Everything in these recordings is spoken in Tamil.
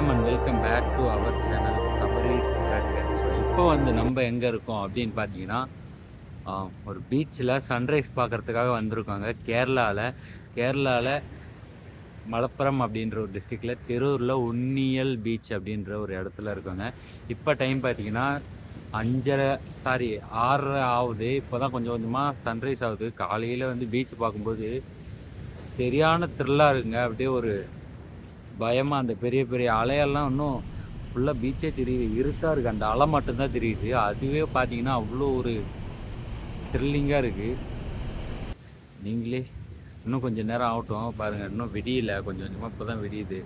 அவர் சேனல் தமிழ் ஸோ இப்போ வந்து நம்ம எங்கே இருக்கோம் அப்படின்னு பார்த்தீங்கன்னா ஒரு பீச்சில் சன்ரைஸ் பார்க்குறதுக்காக வந்திருக்காங்க. கேரளாவில் கேரளாவில் மலப்புரம் அப்படின்ற ஒரு டிஸ்ட்ரிக்டில் திருவூரில் உன்னியல் பீச் அப்படின்ற ஒரு இடத்துல இருக்காங்க. இப்போ டைம் பார்த்தீங்கன்னா அஞ்சரை சாரி ஆறரை ஆகுது. இப்போ தான் கொஞ்சம் கொஞ்சமாக சன்ரைஸ் ஆகுது. காலையில் வந்து பீச் பார்க்கும்போது சரியான த்ரில்லாக இருக்குங்க. அப்படியே ஒரு பயமாக அந்த பெரிய பெரிய அலையெல்லாம் இன்னும் ஃபுல்லாக பீச்சே தெரியுது. இருட்டாக இருக்குது அந்த அலை மட்டும்தான் தெரியுது. அதுவே பார்த்தீங்கன்னா அவ்வளோ ஒரு த்ரில்லிங்காக இருக்குது நீங்களே இன்னும் கொஞ்சம் நேரம் ஆகட்டும். பாருங்கள் இன்னும் விடியல கொஞ்சம் கொஞ்சமாக இப்போ தான் விடியுது.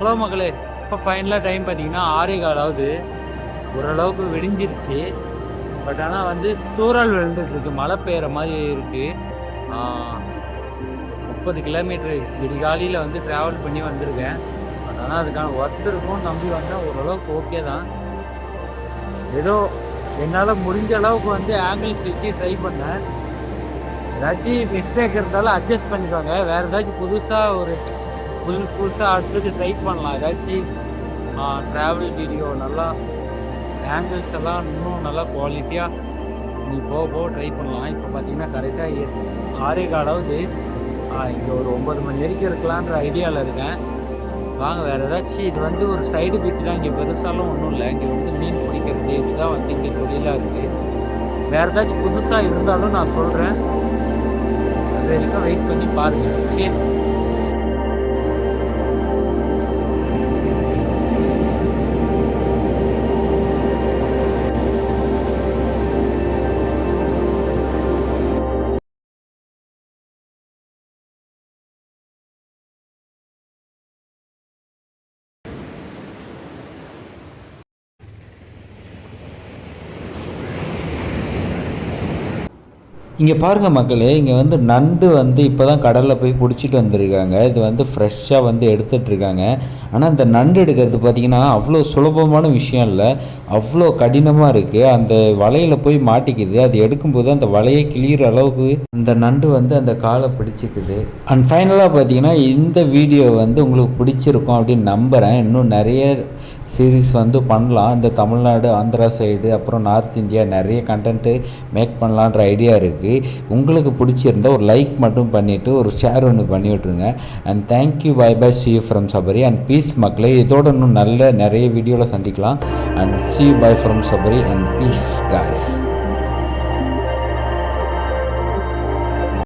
ஹலோ மக்களே இப்போ ஃபைனலாக டைம் பார்த்தீங்கன்னா ஆறே காலாவது. ஓரளவுக்கு விடிஞ்சிருச்சு. பட் ஆனால் வந்து தூரால் விழுந்துட்டு இருக்கு. மழை பெய்கிற மாதிரி இருக்குது முப்பது கிலோமீட்டர் விடிகாலியில் வந்து ட்ராவல் பண்ணி வந்திருக்கேன். பட் ஆனால் அதுக்கான ஒர்க் இருக்கும். நம்பி வந்தால் ஓரளவுக்கு ஓகே தான். ஏதோ என்னால் முடிஞ்ச அளவுக்கு வந்து ஆங்கிள்ஸ் வச்சு ட்ரை பண்ணேன். ஏதாச்சும் மிஸ்டேக் இருந்தாலும் அட்ஜஸ்ட் பண்ணிக்கோங்க. வேறு ஏதாச்சும் புதுசாக ஒரு புதுசு புதுசாக அடுத்தது ட்ரை பண்ணலாம். ஏதாச்சும் ட்ராவல் வீடியோ நல்லா ஆங்கிள்ஸ் எல்லாம் இன்னும் நல்லா குவாலிட்டியாக நீ போக போக ட்ரை பண்ணலாம். இப்போ பார்த்தீங்கன்னா கரெக்டாக ஆறே காடாவது இங்கே ஒரு ஒம்பது மணி வரைக்கும் இருக்கலான்ற ஐடியாவில் இருக்கேன். வாங்க வேறு ஏதாச்சும் இது வந்து ஒரு சைடு பீச் தான். இங்கே பெருசாலும் ஒன்றும் இல்லை. இங்கே வந்து மீன் பிடிக்கிறது இதுதான் வந்து இங்கே தொழிலாக இருக்குது வேறு ஏதாச்சும் புதுசாக இருந்தாலும் நான் சொல்கிறேன் அது வரைக்கும் வெயிட் பண்ணி பாருங்கள் ஓகே இங்கே பாருங்கள் மக்களே இங்கே வந்து நண்டு வந்து இப்போ தான் கடலில் போய் பிடிச்சிட்டு வந்திருக்காங்க. இது வந்து ஃப்ரெஷ்ஷாக வந்து எடுத்துகிட்ருக்காங்க ஆனால் இந்த நண்டு எடுக்கிறது பார்த்திங்கன்னா அவ்வளோ சுலபமான விஷயம் இல்லை. அவ்வளோ கடினமாக இருக்குது அந்த வலையில் போய் மாட்டிக்குது. அது எடுக்கும்போது அந்த வலையை கிளியிற அளவுக்கு அந்த நண்டு வந்து அந்த காலை பிடிச்சிக்குது. அண்ட் ஃபைனலாக பார்த்தீங்கன்னா இந்த வீடியோ வந்து உங்களுக்கு பிடிச்சிருக்கும் அப்படின்னு நம்புகிறேன் இன்னும் நிறைய சீரீஸ் வந்து பண்ணலாம். இந்த தமிழ்நாடு ஆந்திரா சைடு அப்புறம் நார்த் இந்தியா நிறைய கண்டென்ட்டு மேக் பண்ணலான்ற ஐடியா இருக்குது உங்களுக்கு பிடிச்சிருந்தா ஒரு லைக் மட்டும் பண்ணிவிட்டு ஒரு ஷேர் ஒன்று பண்ணி விட்ருங்க and thank you bye bye see you from Sabari and please மக்களே இதோட இன்னும் நல்ல நிறைய வீடியோவில் சந்திக்கலாம். And see bye bye from Sabari and peace guys